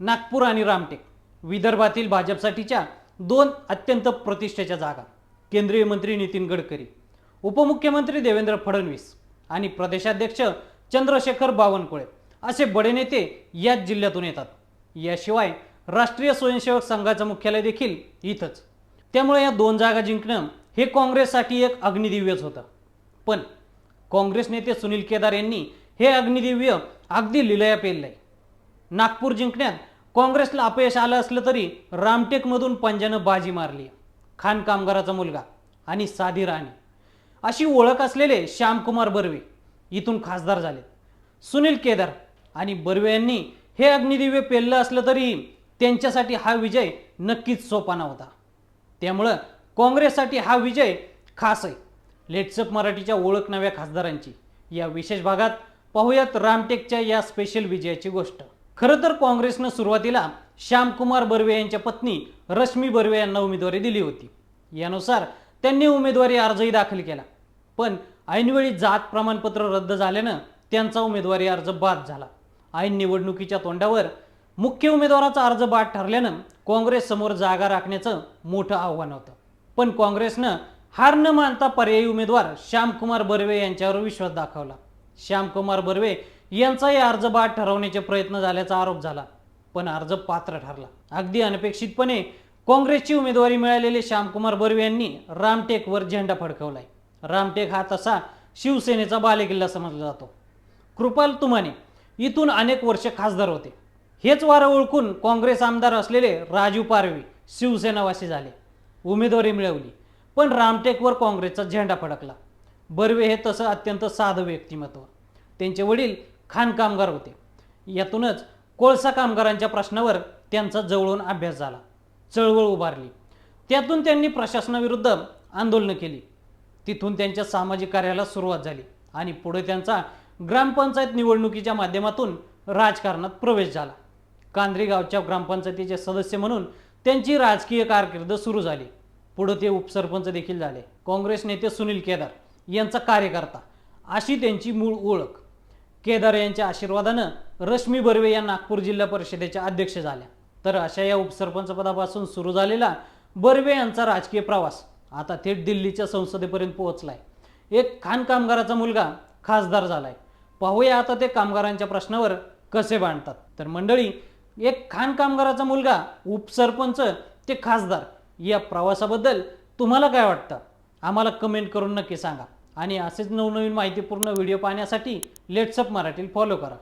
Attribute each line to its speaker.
Speaker 1: नागपूर आणि रामटेक विदर्भातील भाजपसाठीच्या दोन अत्यंत प्रतिष्ठेच्या जागा. केंद्रीय मंत्री नितीन गडकरी उपमुख्यमंत्री देवेंद्र फडणवीस आणि प्रदेशाध्यक्ष चंद्रशेखर बावनकुळे असे बडे नेते याच जिल्ह्यातून येतात. याशिवाय राष्ट्रीय स्वयंसेवक संघाचं मुख्यालय देखील इथंच. त्यामुळे या दोन जागा जिंकणं हे काँग्रेससाठी एक अग्निदिव्यच होतं. पण काँग्रेस नेते सुनील केदार यांनी हे अग्निदिव्य अगदी लिलया पेललंय. नागपूर जिंकण्यात काँग्रेसला अपयश आलं असलं तरी रामटेकमधून पंजानं बाजी मारली. खान कामगाराचा मुलगा आणि साधी राणी. अशी ओळख असलेले श्यामकुमार बर्वे इथून खासदार झाले. सुनील केदार आणि बर्वे यांनी हे अग्निदिव्य पेललं असलं तरी त्यांच्यासाठी हा विजय नक्कीच सोपाना होता त्यामुळं काँग्रेससाठी हा विजय खास आहे. लेट्सअप मराठीच्या ओळख नव्या खासदारांची. या विशेष भागात पाहूयात रामटेकच्या या स्पेशल विजयाची गोष्ट. खरं तर काँग्रेसनं सुरुवातीला श्यामकुमार बर्वे यांच्या पत्नी रश्मी बर्वे यांना उमेदवारी दिली होती. यानुसार त्यांनी उमेदवारी अर्जही दाखल केला. पण ऐनवेळी जात प्रमाणपत्र रद्द झाल्यानं त्यांचा उमेदवारी अर्ज बाद झाला. ऐन निवडणुकीच्या तोंडावर मुख्य उमेदवाराचा अर्ज बाद ठरल्यानं काँग्रेस समोर जागा राखण्याचं मोठं आव्हान होतं. पण काँग्रेसनं हार न मानता पर्यायी उमेदवार श्यामकुमार बर्वे यांच्यावर विश्वास दाखवला. श्यामकुमार बर्वे यांचाही अर्ज बाद ठरवण्याचे प्रयत्न झाल्याचा आरोप झाला. पण अर्ज पात्र ठरला. अगदी अनपेक्षितपणे काँग्रेसची उमेदवारी मिळालेले श्यामकुमार बर्वे यांनी रामटेकवर झेंडा फडकवलाय. रामटेक हा तसा शिवसेनेचा बालेकिल्ला समजला जातो. कृपाल तुमाने इथून अनेक वर्ष खासदार होते. हेच वारं ओळखून काँग्रेस आमदार असलेले राजू पारवी शिवसेनावासी झाले. उमेदवारी मिळवली. पण रामटेकवर काँग्रेसचा झेंडा फडकला. बर्वे हे तसं अत्यंत साधं व्यक्तिमत्व. त्यांचे वडील खाण कामगार होते. यातूनच कोळसा कामगारांच्या प्रश्नावर त्यांचा जवळून अभ्यास झाला. चळवळ उभारली. त्यातून त्यांनी प्रशासनाविरुद्ध आंदोलनं केली. तिथून त्यांच्या सामाजिक कार्याला सुरुवात झाली आणि पुढे त्यांचा ग्रामपंचायत निवडणुकीच्या माध्यमातून राजकारणात प्रवेश झाला. कांद्री गावच्या ग्रामपंचायतीचे सदस्य म्हणून त्यांची राजकीय कारकीर्द सुरू झाली. पुढे ते उपसरपंच देखील झाले. काँग्रेस नेते सुनील केदार यांचा कार्यकर्ता. अशी त्यांची मूळ ओळख. केदार यांच्या आशीर्वादानं रश्मी बर्वे या नागपूर जिल्हा परिषदेच्या अध्यक्ष झाल्या. तर अशा या उपसरपंच पदापासून सुरू झालेला बर्वे यांचा राजकीय प्रवास आता थेट दिल्लीच्या संसदेपर्यंत पोहोचलाय. एक खान कामगाराचा मुलगा खासदार झालाय. पाहूया आता ते कामगारांच्या प्रश्नावर कसे बांधतात तर मंडळी एक खान कामगाराचा मुलगा उपसरपंच ते खासदार या प्रवासाबद्दल तुम्हाला काय वाटतं? आम्हाला कमेंट करून नक्की सांगा. आणि असेच नवनवीन माहितीपूर्ण व्हिडिओ पाहण्यासाठी लेट्सअप मराठी फॉलो करा.